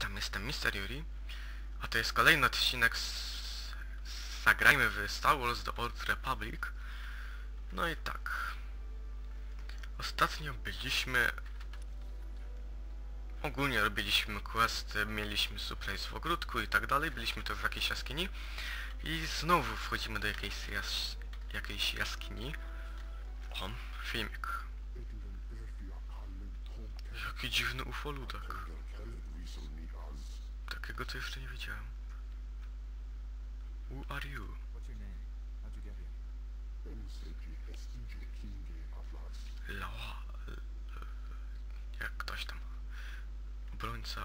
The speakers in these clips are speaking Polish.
witam, jestem Mr. Yuri, a to jest kolejny odcinek z... Zagrajmy w Star Wars The Old Republic. No i tak. Ostatnio byliśmy... Ogólnie robiliśmy questy, mieliśmy surprise w ogródku i tak dalej, byliśmy tu w jakiejś jaskini. I znowu wchodzimy do jakiejś, jas... jakiejś jaskini. O, filmik. Jaki dziwny ufoludek. Takiego to jeszcze nie widziałem. Who are you? What's your name? How'd you get here? Lała... l- Jak ktoś tam. Obrońca...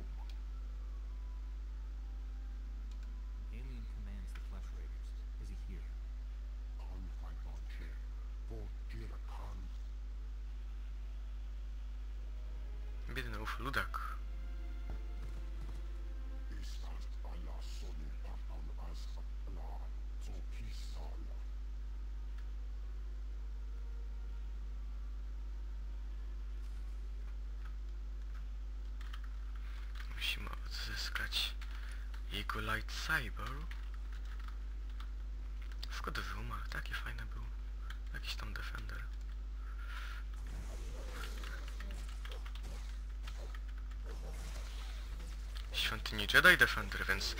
Alien Ufoludek. Musimy odzyskać jego lightsaber. Skąd wyumarł? Taki fajny był. Jakiś tam defender. Świątyni Jedi Defender, więc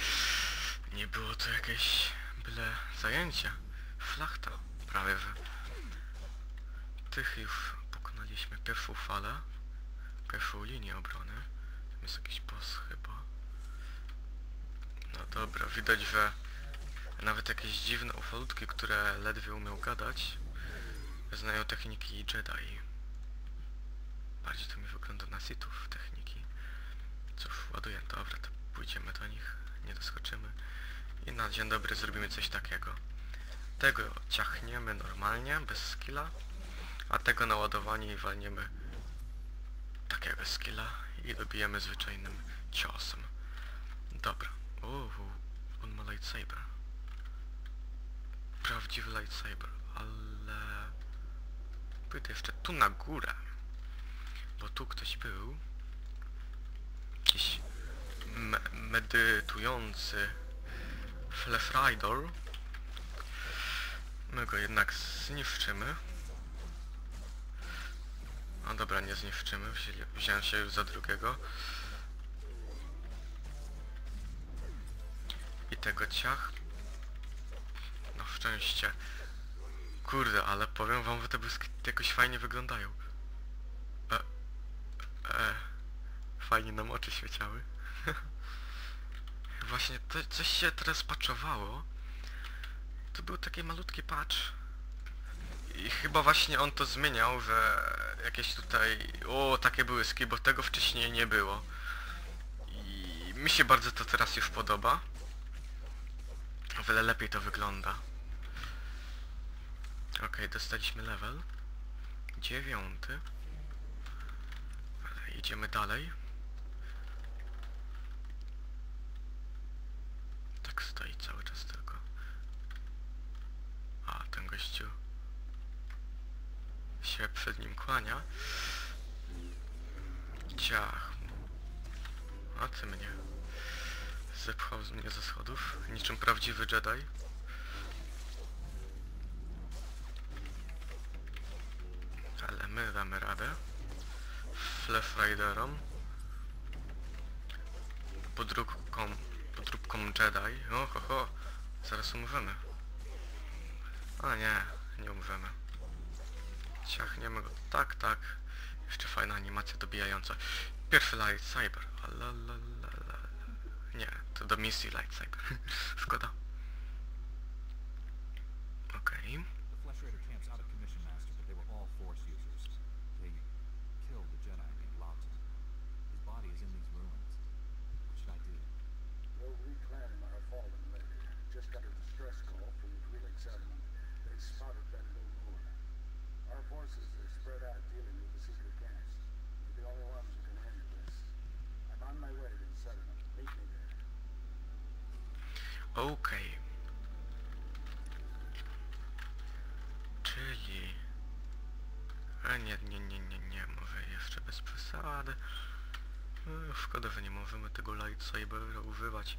nie było to jakieś byle zajęcie. Flachta, prawie że. Tych już pokonaliśmy pierwszą falę, pierwszą linię obrony. Tam jest jakiś boss chyba. No dobra, widać, że nawet jakieś dziwne ufolutki, które ledwie umiał gadać, znają techniki Jedi. Bardziej to mi wygląda na Sithów techniki. Cóż, ładuję, dobra, to pójdziemy do nich, nie doskoczymy. I na dzień dobry zrobimy coś takiego. Tego ciachniemy normalnie, bez skilla, a tego na ładowanie i walniemy takiego skilla i dobijemy zwyczajnym ciosem. Dobra. Uuu, on ma lightsaber. Prawdziwy lightsaber, ale... Pójdę jeszcze tu na górę, bo tu ktoś był jakiś me medytujący Flash Rider. My go jednak zniszczymy. A dobra, nie zniszczymy. Wziąłem się już za drugiego. I tego ciach. Na szczęście. Kurde, ale powiem wam, że te błyski jakoś fajnie wyglądają. Fajnie nam oczy świeciały. Właśnie to, coś się teraz patchowało. To był taki malutki patch. I chyba właśnie on to zmieniał, że jakieś tutaj... O, takie błyski, bo tego wcześniej nie było. I mi się bardzo to teraz już podoba. O wiele lepiej to wygląda. Okej, dostaliśmy level. Dziewiąty. Idziemy dalej. Stoi cały czas tylko. A, ten gościu się przed nim kłania. Ciach. A ty mnie. Zepchał z mnie ze schodów, niczym prawdziwy Jedi. Ale my damy radę. Flash Riderom. Podróbką Jedi. O, ho, ho. Zaraz umrzemy. A nie, nie umrzemy. Ciachniemy go. Tak, tak. Jeszcze fajna animacja dobijająca. Pierwszy lightsaber. Alalalala. Nie, to do misji lightsaber. Szkoda. Okej. The Flesh Raider camp's out of commission, Master, but they were all Force users. They killed the Jedi named Lawton. His body is in these ruins. What should I do? Go reclaim our fallen lady. Just got a distress call from the Twi'lek settlement. Moon. Our forces are spread out dealing with the secret. We're the only ones who can handle this. I'm on my way to the settlement. Meet me there. Okej. Czyli... A nie, nie, nie, nie, nie, może jeszcze bez przesady. E, Szkoda, że nie możemy tego lightsabera używać.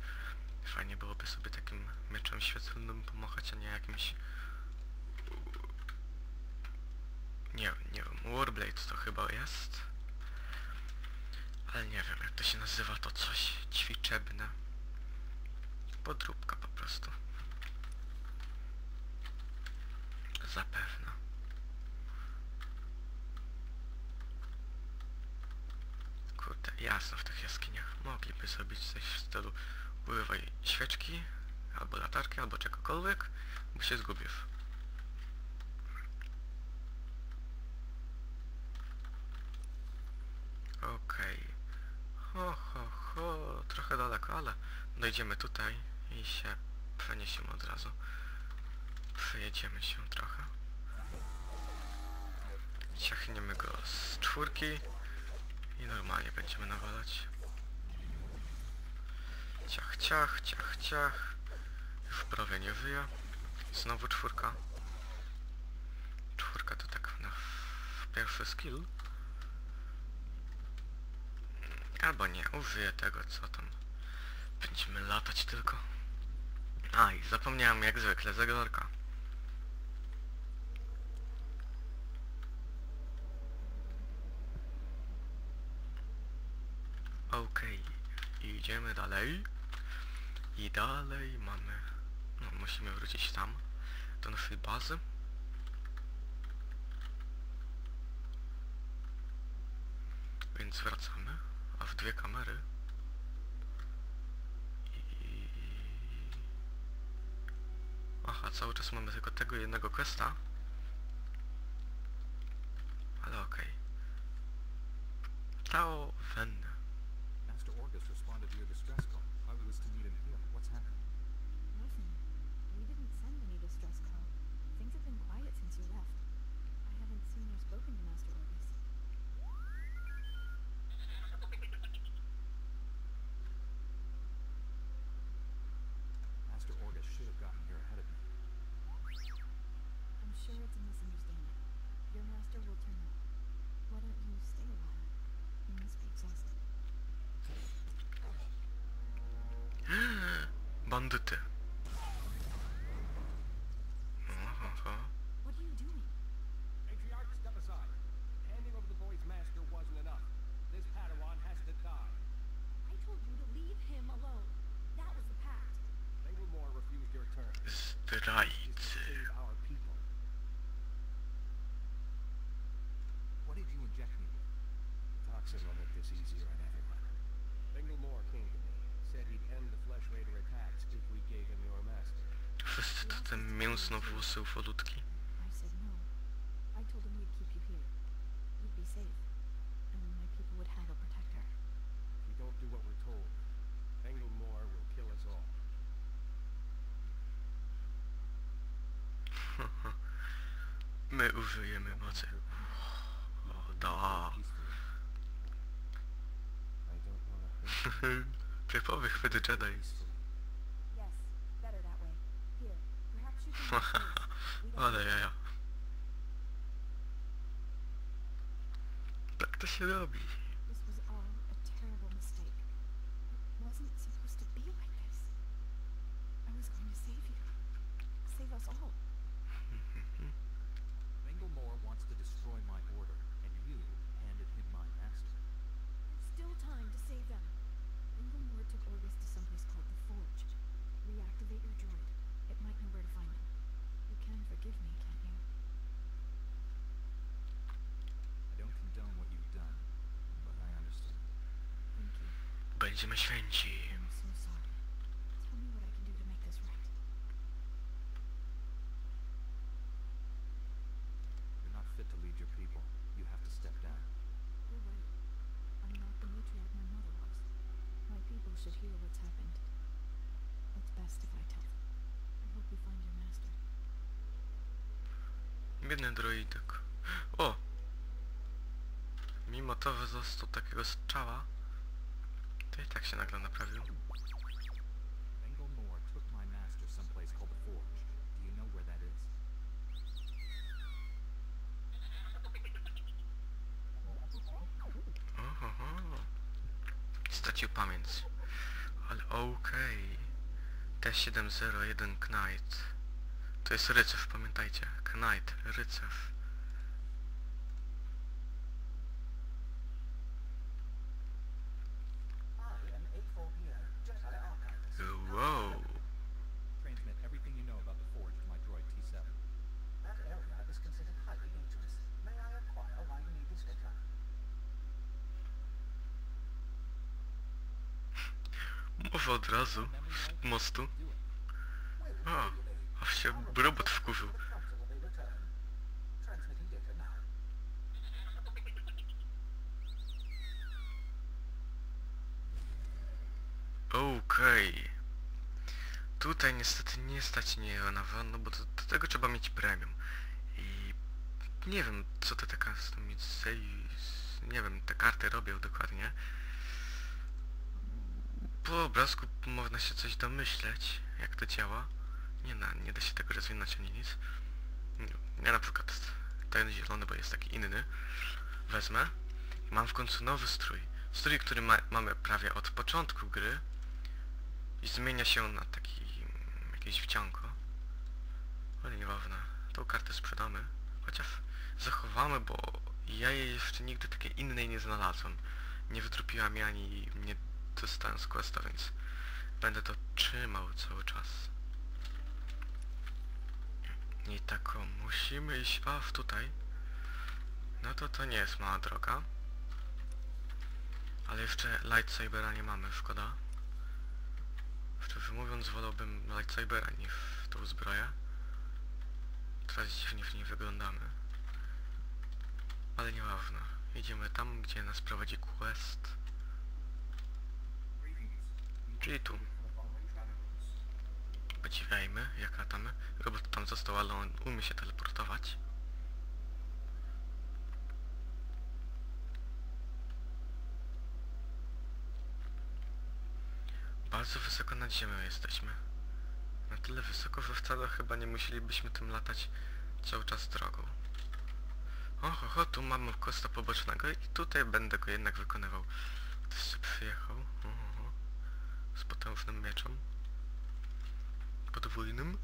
Fajnie byłoby sobie takim mieczem świetlnym pomachać, a nie jakimś... Nie, nie wiem, Warblade to chyba jest. Ale nie wiem, jak to się nazywa, to coś ćwiczebne. Podróbka po prostu. Zapewne. Kurde, jasno w tych jaskiniach. Mogliby zrobić coś w stylu używaj świeczki, albo latarki, albo czegokolwiek, bo się zgubisz. Okej. Ho, ho, ho, trochę daleko, ale dojdziemy tutaj i się przeniesiemy od razu. Przejedziemy się trochę. Ciachniemy go z czwórki i normalnie będziemy nawalać. Ciach, ciach, ciach, ciach. Już prawie nie wyje. Znowu czwórka. Czwórka to tak na pierwszy skill. Albo nie, użyję tego, co tam. Będziemy latać tylko. A, i zapomniałem jak zwykle zegarka. Okej, idziemy dalej. I dalej mamy... No, musimy wrócić tam, do naszej bazy. Więc wracamy, a w dwie kamery. I... Aha, cały czas mamy tylko tego jednego questa. Bandyty. Oho, What are kill us all. My użyjemy mocy. O, da. Peacefully. I don't want to hurt Typowy chwyt Jedi. Peacefully. Yes, better that way. Here, perhaps you can use this. We don't Ale jaja. Tak to się robi. Będziemy święci. się nagle naprawił. stracił pamięć. Ale okej. Okay. T701 Knight. To jest rycerz, pamiętajcie. Knight, rycerz. Okej. Tutaj niestety nie stać mnie na no bo do, do tego trzeba mieć premium. I nie wiem co te taka z z- nie wiem, te karty robią dokładnie. Po obrazku można się coś domyśleć, jak to działa. Nie, na, nie da się tego rozwinąć ani nic. Nie, Ja na przykład ten zielony, bo jest taki inny, wezmę mam w końcu nowy strój. Strój, który ma, mamy prawie od początku gry i zmienia się na taki jakieś wciągo. Ale nieważne, tą kartę sprzedamy. Chociaż zachowamy, bo ja jej jeszcze nigdy takiej innej nie znalazłem. Nie wytrupiła mnie ani nie dostałem z questa, więc będę to trzymał cały czas. I tak o, musimy iść, w tutaj. No to to nie jest mała droga. Ale jeszcze lightsabera nie mamy, szkoda. Szczerze mówiąc, wolałbym lightsabera niż tą zbroję. Teraz dziwnie w niej wyglądamy. Ale nieważne. Idziemy tam, gdzie nas prowadzi quest. Czyli tu. Podziwiajmy, jak latamy. Robot tam został, ale on umie się teleportować. Bardzo wysoko nad ziemią jesteśmy. Na tyle wysoko, że wcale chyba nie musielibyśmy tym latać cały czas drogą. Oho, ho, tu mamy kosta pobocznego i tutaj będę go jednak wykonywał. Ktoś się przyjechał. Oho, z potężnym mieczem. Podwójnym.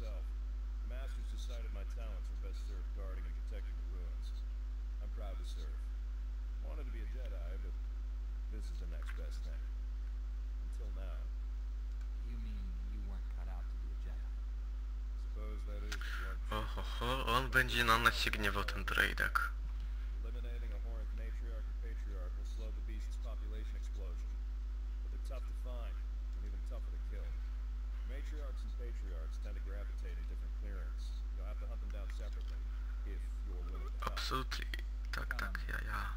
Myself. The Masters decided my talents were best served guarding and protecting the ruins. I'm proud to serve. Wanted to be a Jedi, but this is the next best thing. Until now. You mean you weren't cut out to be a Jedi? Suppose that is what Oho, ho, on będzie na nas się gniewał ten droidak. Absolutely. Tak, tak, ja, ja.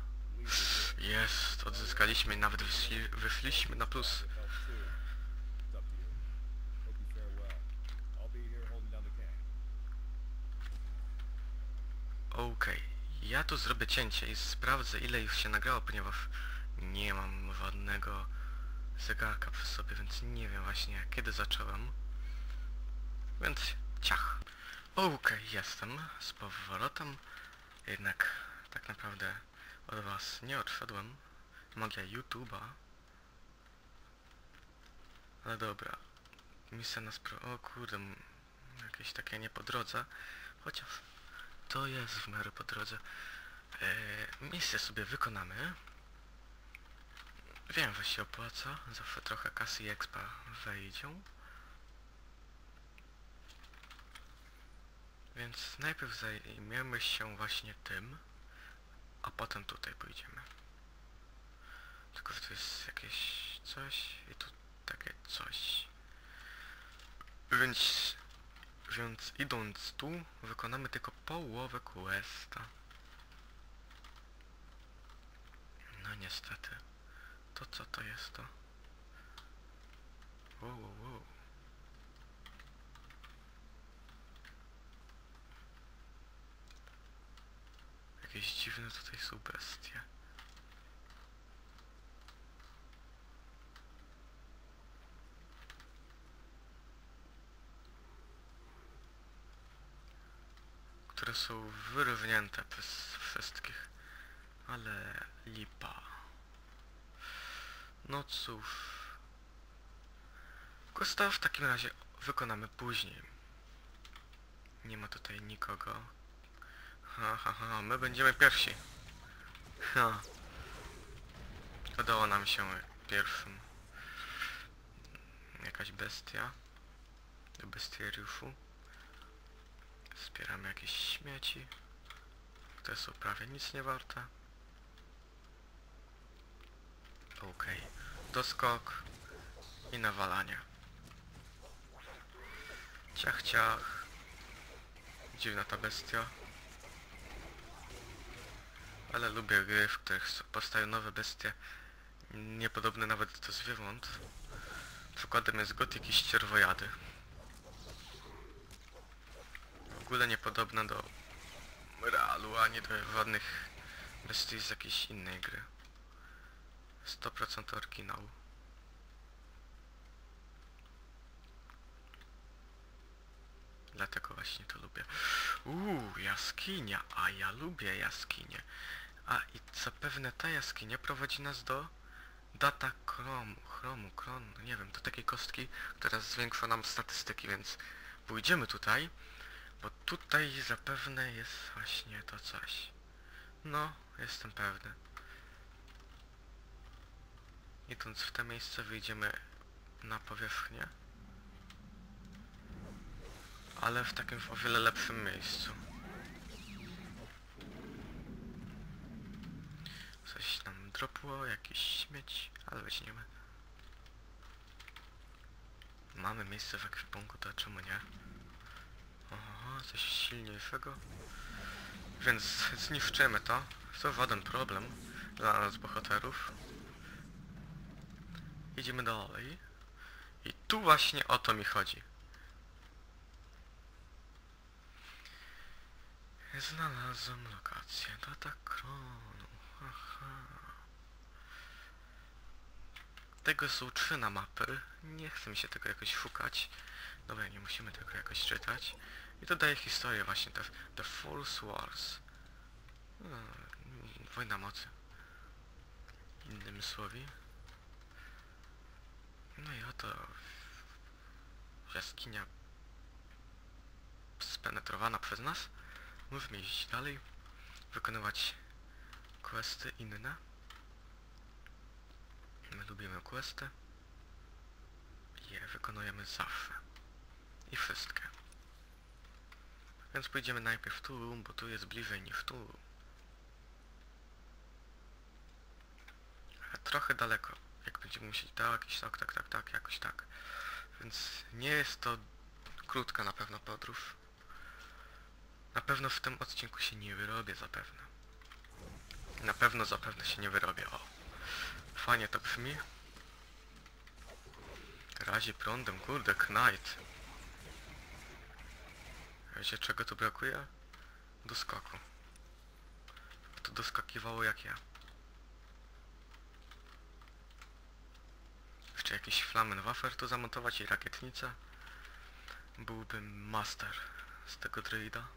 Jest, odzyskaliśmy nawet wyszli, wyszliśmy na plus. Okej, ja tu zrobię cięcie i sprawdzę ile już się nagrało, ponieważ nie mam żadnego zegarka przy sobie, więc nie wiem właśnie kiedy zacząłem. Więc ciach. Okej, jestem z powrotem, jednak tak naprawdę od was nie odszedłem. Magia YouTube'a. Ale dobra. Misja na spro... O kurde, jakieś takie nie po drodze. Chociaż to jest w miarę po drodze. Eee, misję sobie wykonamy. Wiem, że się opłaca. Zawsze trochę kasy i expa wejdzie. Więc najpierw zajmiemy się właśnie tym, a potem tutaj pójdziemy. Tylko, że tu jest jakieś coś i tu takie coś. Więc więc idąc tu, wykonamy tylko połowę questa. No niestety. To co to jest to? Wow, wow, wow. Jakieś dziwne tutaj są bestie. Które są wyrównięte przez wszystkich. Ale lipa. No cóż. Questa w takim razie wykonamy później. Nie ma tutaj nikogo. Ha, ha, ha, my będziemy pierwsi. Ha. Udało nam się pierwszym. Jakaś bestia. Do bestiariuszu. Zbieramy jakieś śmieci, które są prawie nic nie warte. Okej. Doskok i nawalanie. Ciach, ciach. Dziwna ta bestia. Ale lubię gry, w których powstają nowe bestie. Niepodobne nawet do zwierząt. Przykładem jest Gothic i Ścierwojady. W ogóle niepodobna do realu, ani do żadnych bestii z jakiejś innej gry. 100% oryginał. Dlatego właśnie to lubię. Uuu, jaskinia, a ja lubię jaskinie. A i zapewne ta jaskinia prowadzi nas do data chromu, kron, nie wiem, do takiej kostki, która zwiększa nam statystyki, więc pójdziemy tutaj, bo tutaj zapewne jest właśnie to coś. No, jestem pewny. Idąc w te miejsce wyjdziemy na powierzchnię. Ale w takim o wiele lepszym miejscu. Coś nam dropło, jakiś śmieć, ale weźmiemy. Mamy miejsce w ekwipunku, to czemu nie? Oho, coś silniejszego. Więc zniszczymy to. To żaden problem dla nas bohaterów. Idziemy dalej. I tu właśnie o to mi chodzi. Znalazłem lokację Data Kronu. Aha. Tego są trzy na mapy. Nie chce mi się tego jakoś szukać. Dobra, nie musimy tego jakoś czytać. I to daje historię właśnie, The, the False Wars. No, mm, wojna mocy. Innymi słowy. No i oto jaskinia spenetrowana przez nas. Możemy iść dalej, wykonywać questy inne. My lubimy questy. Je wykonujemy zawsze. I wszystkie. Więc pójdziemy najpierw tu, bo tu jest bliżej niż tu. Ale trochę daleko. Jak będziemy musieli tak, iść tak, tak, tak, tak, jakoś tak. Więc nie jest to krótka na pewno podróż. Na pewno w tym odcinku się nie wyrobię zapewne. Na pewno zapewne się nie wyrobię, o. Fajnie to brzmi. Razi prądem, kurde, Knight. Wiecie czego tu brakuje? Doskoku. To doskakiwało jak ja. Jeszcze jakiś Flammenwaffer tu zamontować i rakietnicę. Byłbym master z tego droida.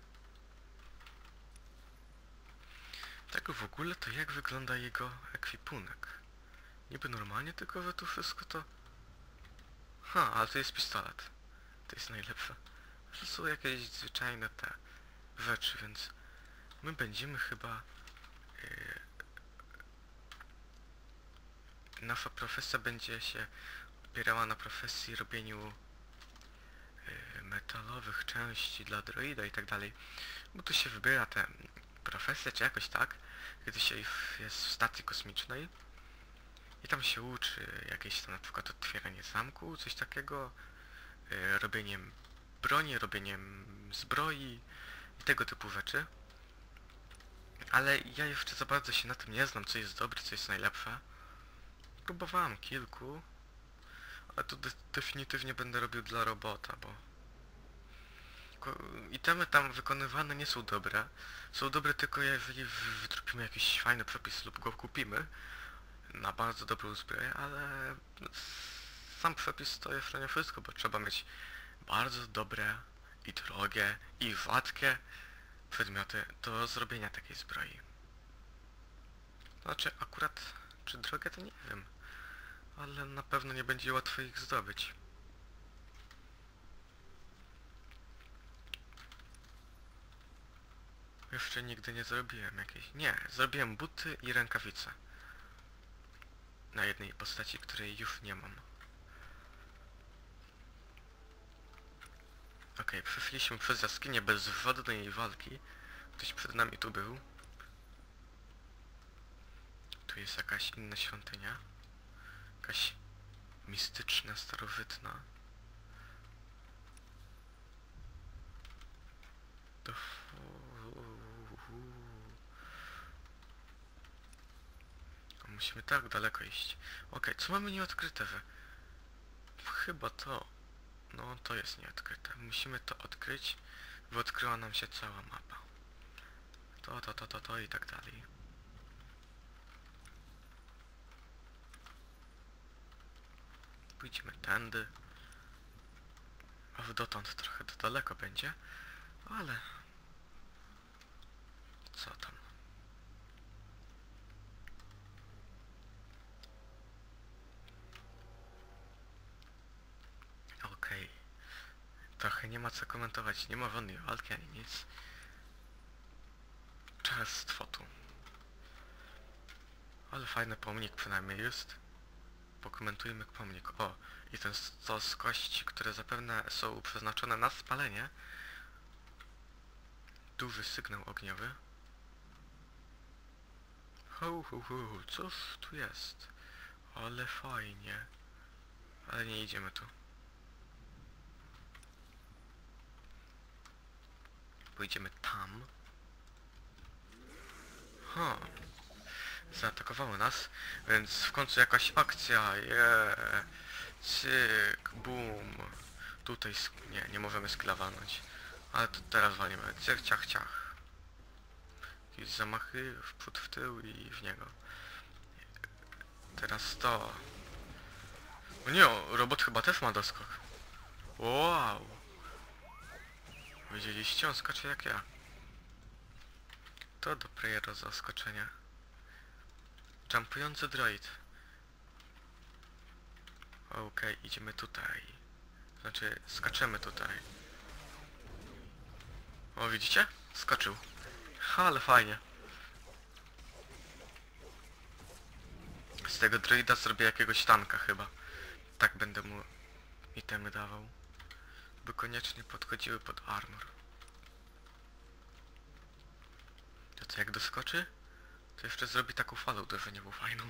Tak w ogóle to jak wygląda jego ekwipunek? Niby normalnie, tylko że tu wszystko to... Ha, ale to jest pistolet. To jest najlepsze. To są jakieś zwyczajne te rzeczy, więc my będziemy chyba... Yy, nasza profesja będzie się opierała na profesji robieniu yy, metalowych części dla droida i tak dalej. Bo tu się wybiera te profesje, czy jakoś tak, kiedy się jest w stacji kosmicznej i tam się uczy jakieś tam na przykład otwieranie zamku, coś takiego, yy, robieniem broni, robieniem zbroi i tego typu rzeczy. Ale ja jeszcze za bardzo się na tym nie znam, co jest dobre, co jest najlepsze. próbowałem kilku, ale to de definitywnie będę robił dla robota, bo itemy tam wykonywane nie są dobre. Są dobre tylko jeżeli w- wytropimy jakiś fajny przepis lub go kupimy na bardzo dobrą zbroję, ale sam przepis to jeszcze nie wszystko, bo trzeba mieć bardzo dobre i drogie i rzadkie przedmioty do zrobienia takiej zbroi. Znaczy akurat czy drogie to nie wiem, ale na pewno nie będzie łatwo ich zdobyć. Jeszcze nigdy nie zrobiłem jakiejś... Nie, zrobiłem buty i rękawice. Na jednej postaci, której już nie mam. Okej, przeszliśmy przez jaskinię bez żadnej walki. Ktoś przed nami tu był. Tu jest jakaś inna świątynia. Jakaś mistyczna, starożytna. To... A Musimy tak daleko iść. Okej, co mamy nieodkryte? Chyba to. No, to jest nieodkryte. Musimy to odkryć, bo odkryła nam się cała mapa. To, to, to, to, to i tak dalej. Pójdziemy tędy. Aż dotąd trochę to daleko będzie, ale... Co tam? Okej. Trochę nie ma co komentować, nie ma żadnej walki ani nic. Czas tu. Ale fajny pomnik przynajmniej jest. Pokomentujmy pomnik. O, i ten stos kości, które zapewne są przeznaczone na spalenie. Duży sygnał ogniowy. Ho, ho, ho, cóż tu jest? Ale fajnie. Ale nie idziemy tu. Pójdziemy tam. Ha. Zaatakowały nas, więc w końcu jakaś akcja, yeah. Cyk, boom. Tutaj, nie, nie możemy sklawanąć. Ale to teraz walimy. Ciach, ciach, ciach. Jakieś zamachy w przód, w tył i w niego. Teraz to. O nie, robot chyba też ma doskok. Wow. Widzieliście? On skacze jak ja. To dopiero zaskoczenie. Jumpujący droid. Okej, idziemy tutaj. Znaczy, skaczemy tutaj. O, widzicie? Skoczył. Ale fajnie. Z tego droida zrobię jakiegoś tanka chyba. Tak będę mu itemy dawał. By koniecznie podchodziły pod armor. To co, jak doskoczy? To jeszcze zrobi taką falę uderzeniową fajną.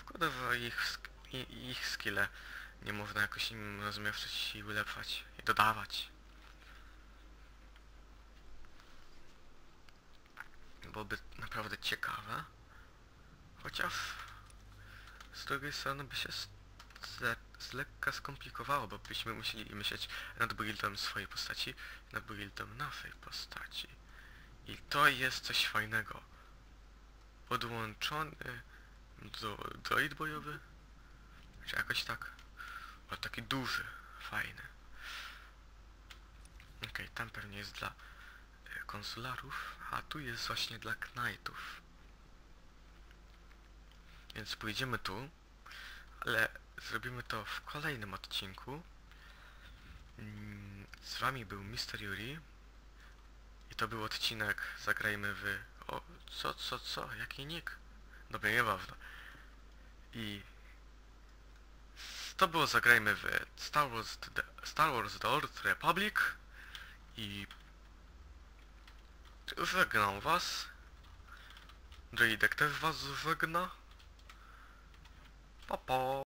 Szkoda, że ich, ich skille nie można jakoś im rozmieszczać i ulepszać i dodawać. Byłoby naprawdę ciekawe. Chociaż z drugiej strony by się z, z, lekka skomplikowało, bo byśmy musieli myśleć nad buildem swojej postaci, nad buildem naszej postaci. I to jest coś fajnego. Podłączony do droid bojowy? Czy jakoś tak? O, taki duży, fajny. Okej, tam pewnie jest dla e, konsularów, a tu jest właśnie dla knightów. Więc pójdziemy tu, ale zrobimy to w kolejnym odcinku. Mm, Z wami był Mr. Yuri. I to był odcinek Zagrajmy w... O, co, co, co? Jaki nick? Dobra, nieważne. I... To było Zagrajmy w Star Wars The, Star Wars The Old Republic. I... Żegnam was. Droidek też was żegna. Pa, pa.